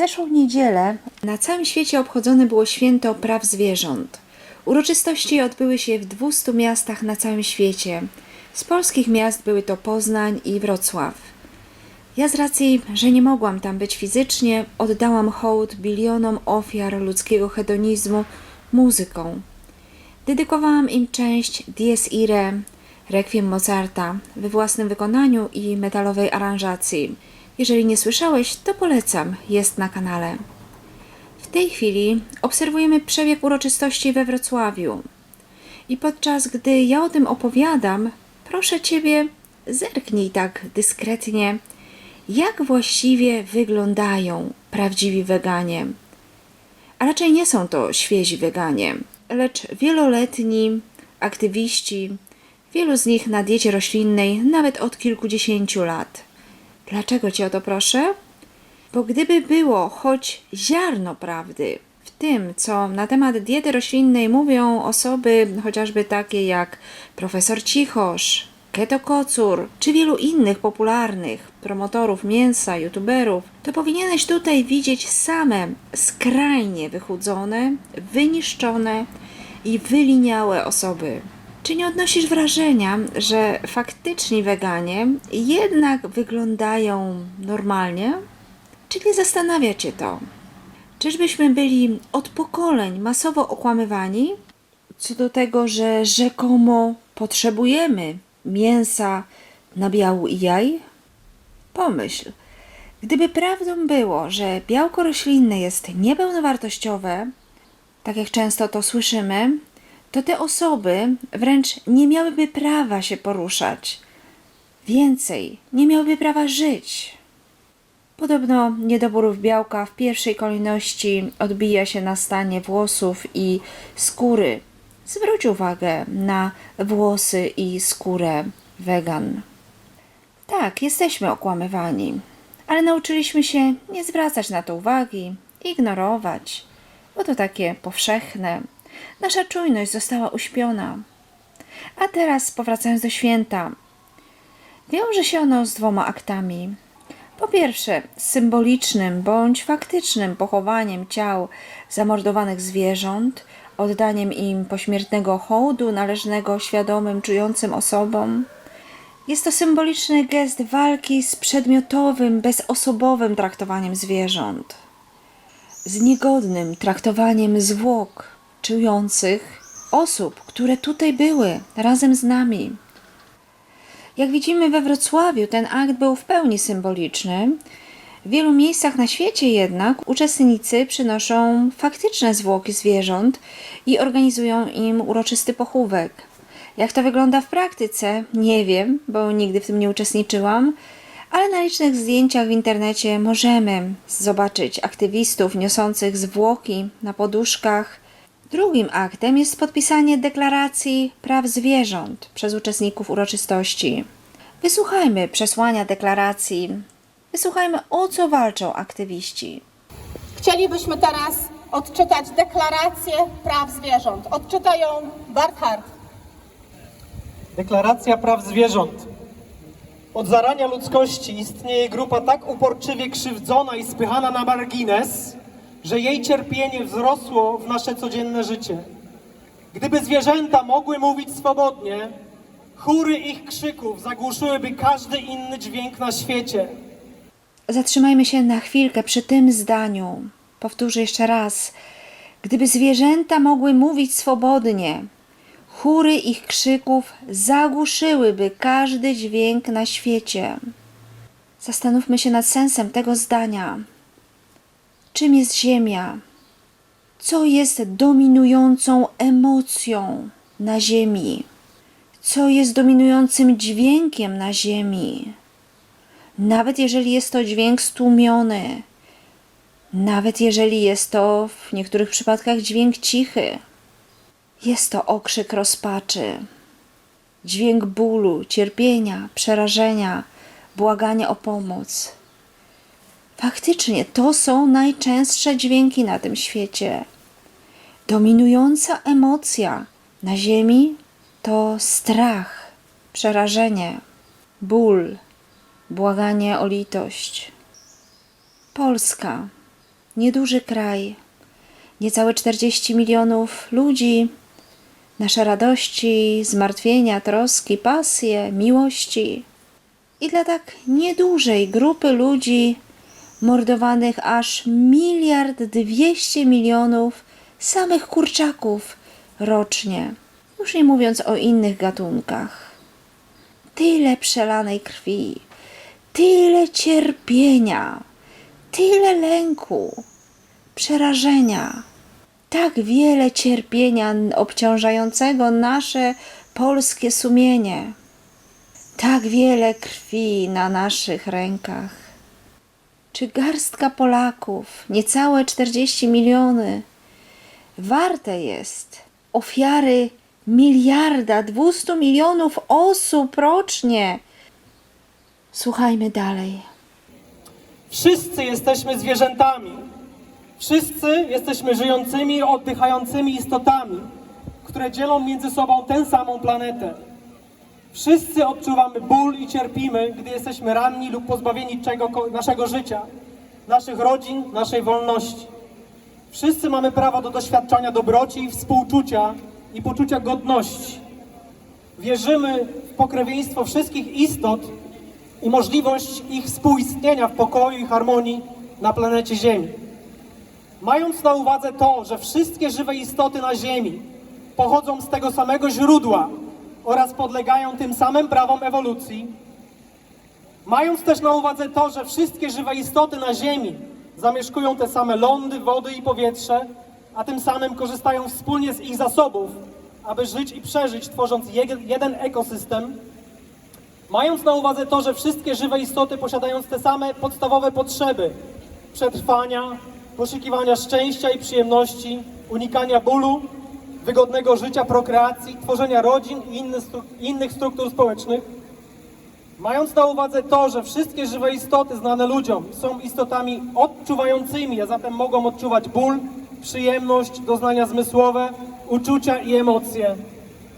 zeszłą niedzielę na całym świecie obchodzone było święto praw zwierząt. Uroczystości odbyły się w 200 miastach na całym świecie. Z polskich miast były to Poznań i Wrocław. Ja z racji, że nie mogłam tam być fizycznie, oddałam hołd bilionom ofiar ludzkiego hedonizmu muzyką. Dedykowałam im część Dies Irae, Requiem Mozarta we własnym wykonaniu i metalowej aranżacji. Jeżeli nie słyszałeś, to polecam, jest na kanale. W tej chwili obserwujemy przebieg uroczystości we Wrocławiu. I podczas gdy ja o tym opowiadam, proszę Ciebie, zerknij tak dyskretnie, jak właściwie wyglądają prawdziwi weganie. A raczej nie są to świezi weganie, lecz wieloletni aktywiści, wielu z nich na diecie roślinnej nawet od kilkudziesięciu lat. Dlaczego Cię o to proszę? Bo gdyby było choć ziarno prawdy w tym, co na temat diety roślinnej mówią osoby chociażby takie jak profesor Cichosz, Keto Kocur, czy wielu innych popularnych promotorów mięsa, youtuberów, to powinieneś tutaj widzieć same skrajnie wychudzone, wyniszczone i wyliniałe osoby. Czy nie odnosisz wrażenia, że faktyczni weganie jednak wyglądają normalnie? Czy nie zastanawia Cię to? Czyżbyśmy byli od pokoleń masowo okłamywani co do tego, że rzekomo potrzebujemy mięsa, nabiału i jaj? Pomyśl, gdyby prawdą było, że białko roślinne jest niepełnowartościowe, tak jak często to słyszymy, to te osoby wręcz nie miałyby prawa się poruszać. Więcej, nie miałyby prawa żyć. Podobno niedobór białka w pierwszej kolejności odbija się na stanie włosów i skóry. Zwróć uwagę na włosy i skórę wegan. Tak, jesteśmy okłamywani, ale nauczyliśmy się nie zwracać na to uwagi, ignorować, bo to takie powszechne. Nasza czujność została uśpiona. A teraz, powracając do święta, wiąże się ono z dwoma aktami. Po pierwsze, z symbolicznym bądź faktycznym pochowaniem ciał zamordowanych zwierząt, oddaniem im pośmiertnego hołdu należnego świadomym, czującym osobom. Jest to symboliczny gest walki z przedmiotowym, bezosobowym traktowaniem zwierząt, z niegodnym traktowaniem zwłok czujących osób, które tutaj były razem z nami. Jak widzimy we Wrocławiu, ten akt był w pełni symboliczny. W wielu miejscach na świecie jednak uczestnicy przynoszą faktyczne zwłoki zwierząt i organizują im uroczysty pochówek. Jak to wygląda w praktyce? Nie wiem, bo nigdy w tym nie uczestniczyłam, ale na licznych zdjęciach w internecie możemy zobaczyć aktywistów niosących zwłoki na poduszkach. Drugim aktem jest podpisanie deklaracji praw zwierząt przez uczestników uroczystości. Wysłuchajmy przesłania deklaracji. Wysłuchajmy, o co walczą aktywiści. Chcielibyśmy teraz odczytać deklarację praw zwierząt. Odczyta ją Barthard. Deklaracja praw zwierząt. Od zarania ludzkości istnieje grupa tak uporczywie krzywdzona i spychana na margines, że jej cierpienie wzrosło w nasze codzienne życie. Gdyby zwierzęta mogły mówić swobodnie, chóry ich krzyków zagłuszyłyby każdy inny dźwięk na świecie. Zatrzymajmy się na chwilkę przy tym zdaniu. Powtórzę jeszcze raz. Gdyby zwierzęta mogły mówić swobodnie, chóry ich krzyków zagłuszyłyby każdy dźwięk na świecie. Zastanówmy się nad sensem tego zdania. Czym jest Ziemia? Co jest dominującą emocją na Ziemi? Co jest dominującym dźwiękiem na Ziemi? Nawet jeżeli jest to dźwięk stłumiony, nawet jeżeli jest to w niektórych przypadkach dźwięk cichy, jest to okrzyk rozpaczy, dźwięk bólu, cierpienia, przerażenia, błagania o pomoc. Faktycznie to są najczęstsze dźwięki na tym świecie. Dominująca emocja na Ziemi to strach, przerażenie, ból, błaganie o litość. Polska nieduży kraj, niecałe 40 milionów ludzi, nasze radości, zmartwienia, troski, pasje, miłości. I dla tak niedużej grupy ludzi mordowanych aż miliard dwieście milionów samych kurczaków rocznie, już nie mówiąc o innych gatunkach. Tyle przelanej krwi, tyle cierpienia, tyle lęku, przerażenia, tak wiele cierpienia obciążającego nasze polskie sumienie, tak wiele krwi na naszych rękach. Czy garstka Polaków, niecałe 40 miliony, warte jest ofiary miliarda, 200 milionów osób rocznie? Słuchajmy dalej. Wszyscy jesteśmy zwierzętami. Wszyscy jesteśmy żyjącymi, oddychającymi istotami, które dzielą między sobą tę samą planetę. Wszyscy odczuwamy ból i cierpimy, gdy jesteśmy ranni lub pozbawieni czego, naszego życia, naszych rodzin, naszej wolności. Wszyscy mamy prawo do doświadczania dobroci, współczucia i poczucia godności. Wierzymy w pokrewieństwo wszystkich istot i możliwość ich współistnienia w pokoju i harmonii na planecie Ziemi. Mając na uwadze to, że wszystkie żywe istoty na Ziemi pochodzą z tego samego źródła oraz podlegają tym samym prawom ewolucji, mając też na uwadze to, że wszystkie żywe istoty na Ziemi zamieszkują te same lądy, wody i powietrze, a tym samym korzystają wspólnie z ich zasobów, aby żyć i przeżyć, tworząc je- jeden ekosystem, Mając na uwadze to, że wszystkie żywe istoty posiadają te same podstawowe potrzeby przetrwania, poszukiwania szczęścia i przyjemności, unikania bólu, wygodnego życia, prokreacji, tworzenia rodzin i innych, stru- innych struktur społecznych, mając na uwadze to, że wszystkie żywe istoty znane ludziom są istotami odczuwającymi, a zatem mogą odczuwać ból, przyjemność, doznania zmysłowe, uczucia i emocje,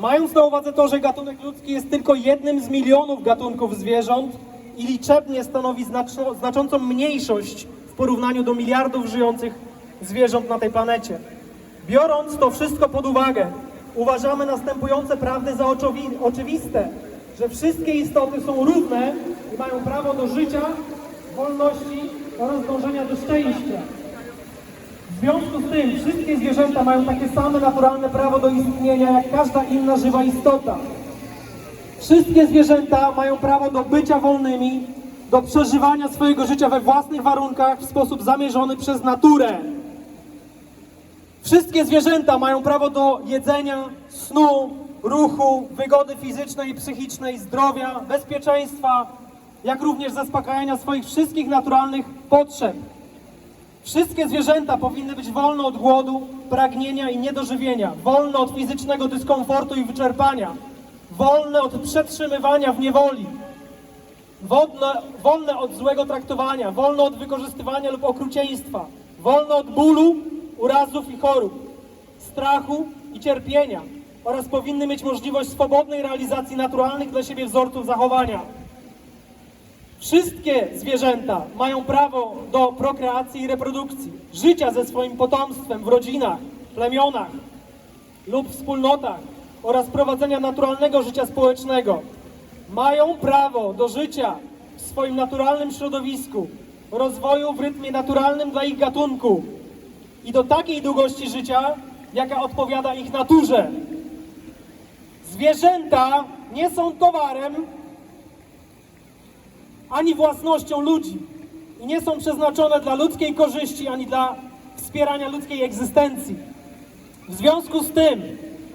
Mając na uwadze to, że gatunek ludzki jest tylko jednym z milionów gatunków zwierząt i liczebnie stanowi znaczącą mniejszość w porównaniu do miliardów żyjących zwierząt na tej planecie. Biorąc to wszystko pod uwagę, uważamy następujące prawdy za oczywiste, że wszystkie istoty są równe i mają prawo do życia, wolności oraz dążenia do szczęścia. W związku z tym wszystkie zwierzęta mają takie same naturalne prawo do istnienia jak każda inna żywa istota. Wszystkie zwierzęta mają prawo do bycia wolnymi, do przeżywania swojego życia we własnych warunkach w sposób zamierzony przez naturę. Wszystkie zwierzęta mają prawo do jedzenia, snu, ruchu, wygody fizycznej i psychicznej, zdrowia, bezpieczeństwa, jak również zaspokajania swoich wszystkich naturalnych potrzeb. Wszystkie zwierzęta powinny być wolne od głodu, pragnienia i niedożywienia, wolne od fizycznego dyskomfortu i wyczerpania, wolne od przetrzymywania w niewoli, wolne, wolne od złego traktowania, wolne od wykorzystywania lub okrucieństwa, wolne od bólu, urazów i chorób, strachu i cierpienia oraz powinny mieć możliwość swobodnej realizacji naturalnych dla siebie wzorców zachowania. Wszystkie zwierzęta mają prawo do prokreacji i reprodukcji, życia ze swoim potomstwem w rodzinach, plemionach lub wspólnotach oraz prowadzenia naturalnego życia społecznego. Mają prawo do życia w swoim naturalnym środowisku, rozwoju w rytmie naturalnym dla ich gatunku i do takiej długości życia, jaka odpowiada ich naturze. Zwierzęta nie są towarem, ani własnością ludzi i nie są przeznaczone dla ludzkiej korzyści ani dla wspierania ludzkiej egzystencji. W związku z tym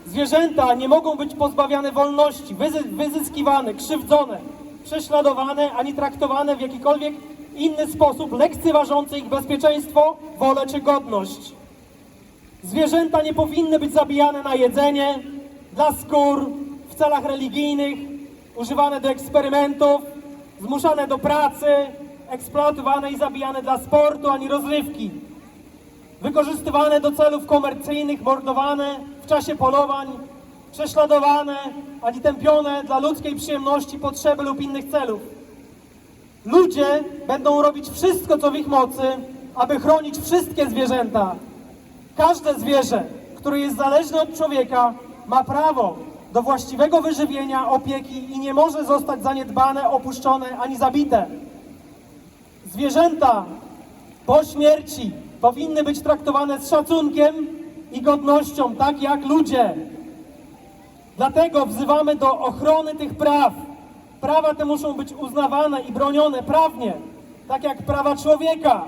zwierzęta nie mogą być pozbawiane wolności, wyzy wyzyskiwane, krzywdzone, prześladowane ani traktowane w jakikolwiek inny sposób lekceważący ich bezpieczeństwo, wolę czy godność. Zwierzęta nie powinny być zabijane na jedzenie, dla skór, w celach religijnych, używane do eksperymentów, zmuszane do pracy, eksploatowane i zabijane dla sportu ani rozrywki, wykorzystywane do celów komercyjnych, mordowane w czasie polowań, prześladowane ani tępione dla ludzkiej przyjemności, potrzeby lub innych celów. Ludzie będą robić wszystko, co w ich mocy, aby chronić wszystkie zwierzęta. Każde zwierzę, które jest zależne od człowieka, ma prawo do właściwego wyżywienia, opieki i nie może zostać zaniedbane, opuszczone ani zabite. Zwierzęta po śmierci powinny być traktowane z szacunkiem i godnością, tak jak ludzie. Dlatego wzywamy do ochrony tych praw. Prawa te muszą być uznawane i bronione prawnie, tak jak prawa człowieka.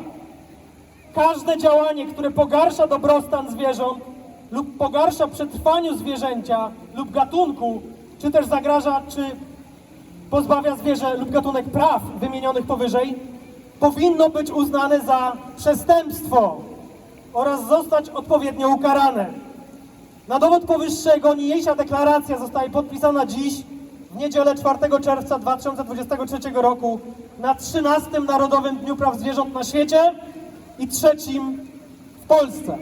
Każde działanie, które pogarsza dobrostan zwierząt lub pogarsza przetrwaniu zwierzęcia lub gatunku, czy też zagraża, czy pozbawia zwierzę lub gatunek praw wymienionych powyżej, powinno być uznane za przestępstwo oraz zostać odpowiednio ukarane. Na dowód powyższego niniejsza deklaracja zostaje podpisana dziś, w niedzielę 4 czerwca 2023 roku, na 13 Narodowym Dniu Praw Zwierząt na świecie i trzecim w Polsce.